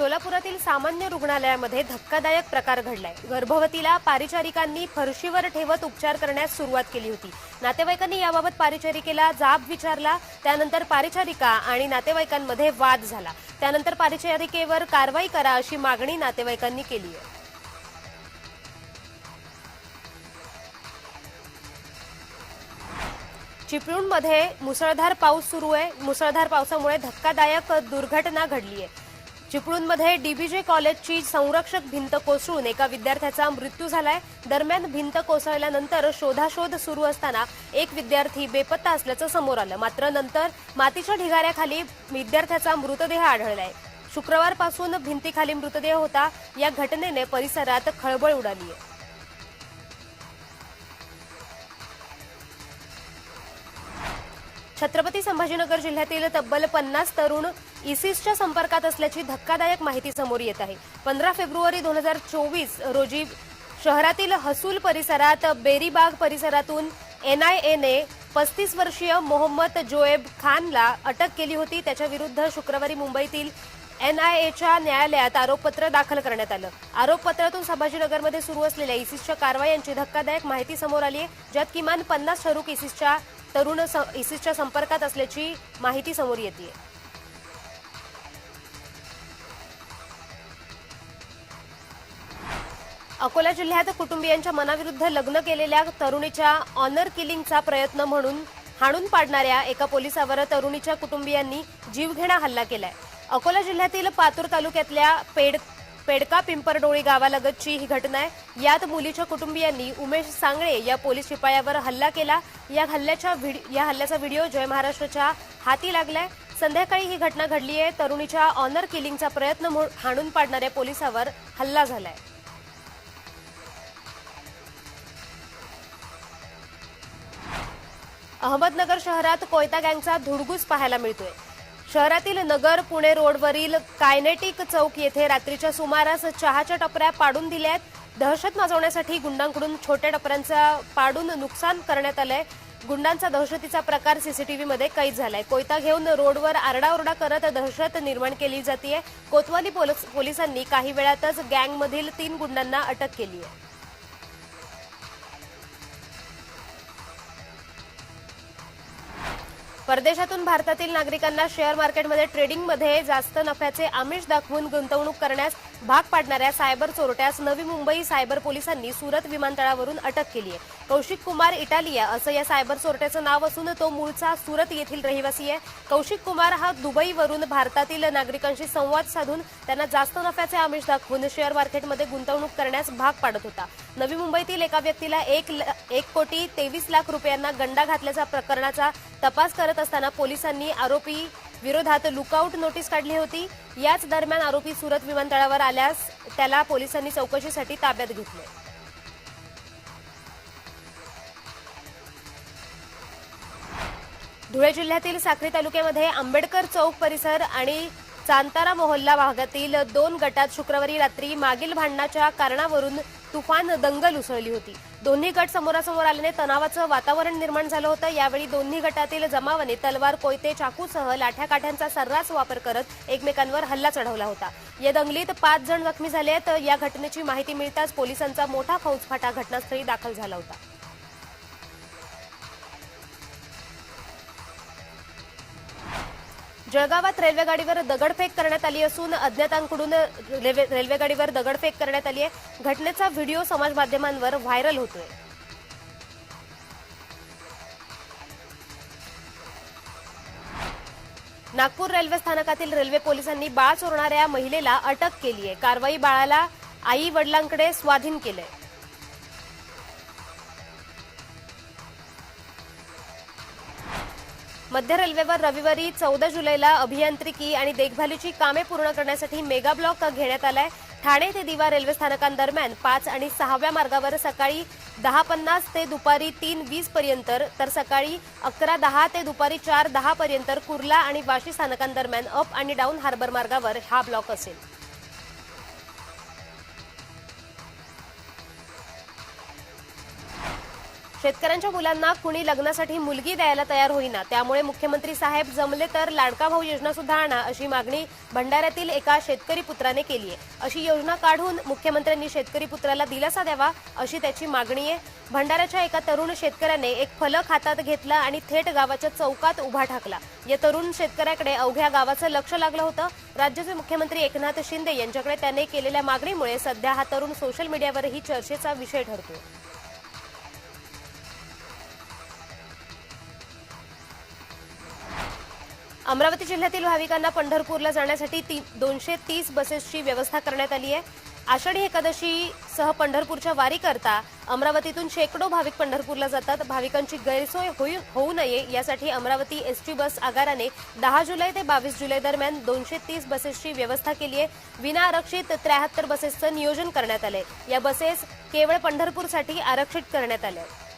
सोलापुरातील सामान्य रुग्णालयामध्ये धक्कादायक प्रकार घडलाय. गर्भवतीला पारिचारिकांनी फरशीवर ठेवत उपचार करण्यास सुरुवात केली होती. नातेवाईकांनी याबाबत पारिचारिकेला जाब विचारला त्यानंतर पारिचारिका आणि नातेवाईकांमध्ये वाद झाला. त्यानंतर पारिचारिकेवर कारवाई करा अशी मागणी नातेवाईकांनी केली आहे. चिपळूणमध्ये मुसळधार पाऊस सुरू आहे. मुसळधार पावसामुळे धक्कादायक दुर्घटना घडली आहे. चिपळूणमध्ये डीबीजे कॉलेजची संरक्षक भिंत कोसळून एका विद्यार्थ्याचा मृत्यू झालाय. दरम्यान भिंत कोसळल्यानंतर शोधाशोध सुरू असताना एक विद्यार्थी बेपत्ता असल्याचं समोर आलं. मात्र नंतर मातीच्या ढिगाऱ्याखाली विद्यार्थ्याचा मृतदेह आढळलाय. शुक्रवारपासून भिंतीखाली मृतदेह होता. या घटनेने परिसरात खळबळ उडाली आहे. छत्रपती संभाजीनगर जिल्ह्यातील तब्बल पन्नास तरुण इसिसच्या संपर्कात असल्याची धक्कादायक माहिती समोर येत आहे. पंधरा फेब्रुवारी दोन हजार चोवीस रोजी शहरातील हसूल परिसरात बेरीबाग परिसरातून एनआयएने पस्तीस वर्षीय मोहम्मद जोएब खानला अटक केली होती. त्याच्या विरुद्ध शुक्रवारी मुंबईतील एनआयएच्या न्यायालयात आरोपपत्र दाखल करण्यात आलं. आरोपपत्रातून संभाजीनगरमध्ये सुरू असलेल्या इसिसच्या कारवायांची धक्कादायक माहिती समोर आली आहे ज्यात किमान पन्नास ठरूक इसिसच्या तरुण इसिसच्या संपर्कात असल्याची माहिती समोर येते अकोला जिल्ह्यात कुटुंबियांच्या मनाविरुद्ध लग्न केलेल्या तरुणीच्या ऑनर किलिंगचा प्रयत्न म्हणून हाणून पाडणाऱ्या एका पोलिसावर तरुणीच्या कुटुंबियांनी जीवघेणा हल्ला केलाय. अकोला जिल्ह्यातील पातूर तालुक्यातल्या पेड पेडका पिंपरडोळी गावालगतची ही घटना आहे. यात मुलीच्या कुटुंबियांनी उमेश सांगळे या पोलीस शिपायावर हल्ला केला. या हल्ल्याच्या या हल्ल्याचा व्हिडिओ जय महाराष्ट्रच्या हाती लागलाय. संध्याकाळी ही घटना घडली आहे. तरुणीच्या ऑनर किलिंगचा प्रयत्न म्हणून हाणून पाडणाऱ्या पोलिसावर हल्ला झालाय. अहमदनगर शहरात कोयता गँगचा धुडगूस पाहायला मिळतोय. शहरातील नगर पुणे रोडवरील कायनेटिक चौक येथे रात्रीच्या सुमारास चहाच्या टपऱ्या पाडून दिल्या आहेत. दहशत माजवण्यासाठी गुंडांकडून छोट्या टपऱ्यांचा पाडून नुकसान करण्यात आलंय. गुंडांचा दहशतीचा प्रकार सीसीटीव्हीमध्ये कैद झालाय. कोयता घेऊन रोडवर आरडाओरडा करत दहशत निर्माण केली जाते कोतवाली पोलिसांनी काही वेळातच गँगमधील तीन गुंडांना अटक केली आहे. परदेशातून भारतातील नागरिकांना शेअर मार्केटमध्ये ट्रेडिंगमध्ये जास्त नफ्याचे आमिष दाखवून गुंतवणूक करण्यास भाग पाडणाऱ्या सायबर चोरट्यास नवी मुंबई सायबर पोलिसांनी सुरत विमानतळावरून अटक केली आहे कौशिक कुमार इटालिया असं या सायबर चोरट्याचं नाव असून तो मूळचा सुरत येथील रहिवासी आहे. कौशिक कुमार हा दुबईवरून भारतातील नागरिकांशी संवाद साधून त्यांना जास्त नफ्याचे आमिष दाखवून शेअर मार्केटमध्ये गुंतवणूक करण्यास भाग पाडत होता. नवी मुंबईतील एका व्यक्तीला एक एक कोटी तेवीस लाख रुपयांना गंडा घातल्याचा प्रकरणाचा तपास करत असताना पोलिसांनी आरोपी विरोधात लुकआउट नोटीस काढली होती. याच दरम्यान आरोपी सुरत विमानतळावर आल्यास त्याला पोलिसांनी चौकशीसाठी ताब्यात घेतले. धुळे जिल्ह्यातील साक्री तालुक्यामध्ये आंबेडकर चौक परिसर आणि चांतारा मोहल्ला भागातील दोन गटात शुक्रवारी रात्री मागील भांडणाच्या कारणावरून तुफान दंगल उसळली होती. दोन्ही गट समोरासमोर आल्याने तणावाचं वातावरण निर्माण झालं होतं. यावेळी दोन्ही गटातील जमावाने तलवार कोयते चाकूसह लाठ्या काठ्यांचा सर्रास वापर करत एकमेकांवर हल्ला चढवला होता. या दंगलीत पाच जण जखमी झाले आहेत. या घटनेची माहिती मिळताच पोलिसांचा मोठा फौजफाटा घटनास्थळी दाखल झाला होता. जळगावात रेल्वेगाडीवर दगडफेक करण्यात आली असून अज्ञातांकडून रेल्वे रेल्वेगाडीवर दगडफेक करण्यात आली आहे. घटनेचा व्हिडिओ समाज माध्यमांवर व्हायरल होतोय. नागपूर रेल्वे स्थानकातील रेल्वे पोलिसांनी बाळ चोरणाऱ्या महिलेला अटक केली आहे कारवाई बाळाला आई वडिलांकडे स्वाधीन केलंय. मध्य रेल्वेवर रविवारी चौदा जुलैला अभियांत्रिकी आणि देखभालीची कामे पूर्ण करण्यासाठी मेगा ब्लॉक घेण्यात आलाय. ठाणे ते दिवा रेल्वे स्थानकांदरम्यान पाच आणि सहाव्या मार्गावर सकाळी दहा पन्नास ते दुपारी तीन वीस पर्यंत तर सकाळी अकरा दहा ते दुपारी चार दहा पर्यंत कुर्ला आणि वाशी स्थानकांदरम्यान अप आणि डाऊन हार्बर मार्गावर हा ब्लॉक असेल. शेतकऱ्यांच्या मुलांना कुणी लग्नासाठी मुलगी द्यायला तयार होईना त्यामुळे मुख्यमंत्री साहेब जमले तर लाडका भाऊ योजना सुद्धा आणा अशी मागणी भंडाऱ्यातील एका शेतकरी पुत्राने केली आहे. अशी योजना काढून मुख्यमंत्र्यांनी शेतकरी पुत्राला दिलासा द्यावा अशी त्याची मागणी आहे. भंडाऱ्याच्या एका तरुण शेतकऱ्याने एक फलक हातात घेतला आणि थेट गावाच्या चौकात उभा ठाकला. या तरुण शेतकऱ्याकडे अवघ्या गावाचं लक्ष लागलं होतं. राज्याचे मुख्यमंत्री एकनाथ शिंदे यांच्याकडे त्याने केलेल्या मागणीमुळे सध्या हा तरुण सोशल मीडियावरही चर्चेचा विषय ठरतो अमरावती जिल्ह्यातील भाविकांना पंढरपूरला जाण्यासाठी ती दोनशे तीस बसेसची व्यवस्था करण्यात आली आहे. आषाढी एकादशी सह पंढरपूरच्या वारी करता अमरावतीतून शेकडो भाविक पंढरपूरला जातात. भाविकांची गैरसोय होई- होऊ नये यासाठी अमरावती एसटी बस आगाराने दहा जुलै ते बावीस जुलै दरम्यान दोनशे तीस बसेसची व्यवस्था केली आहे. विना आरक्षित त्र्याहत्तर बसेसचं नियोजन करण्यात आलंय. या बसेस केवळ पंढरपूरसाठी आरक्षित करण्यात आल्या आहेत.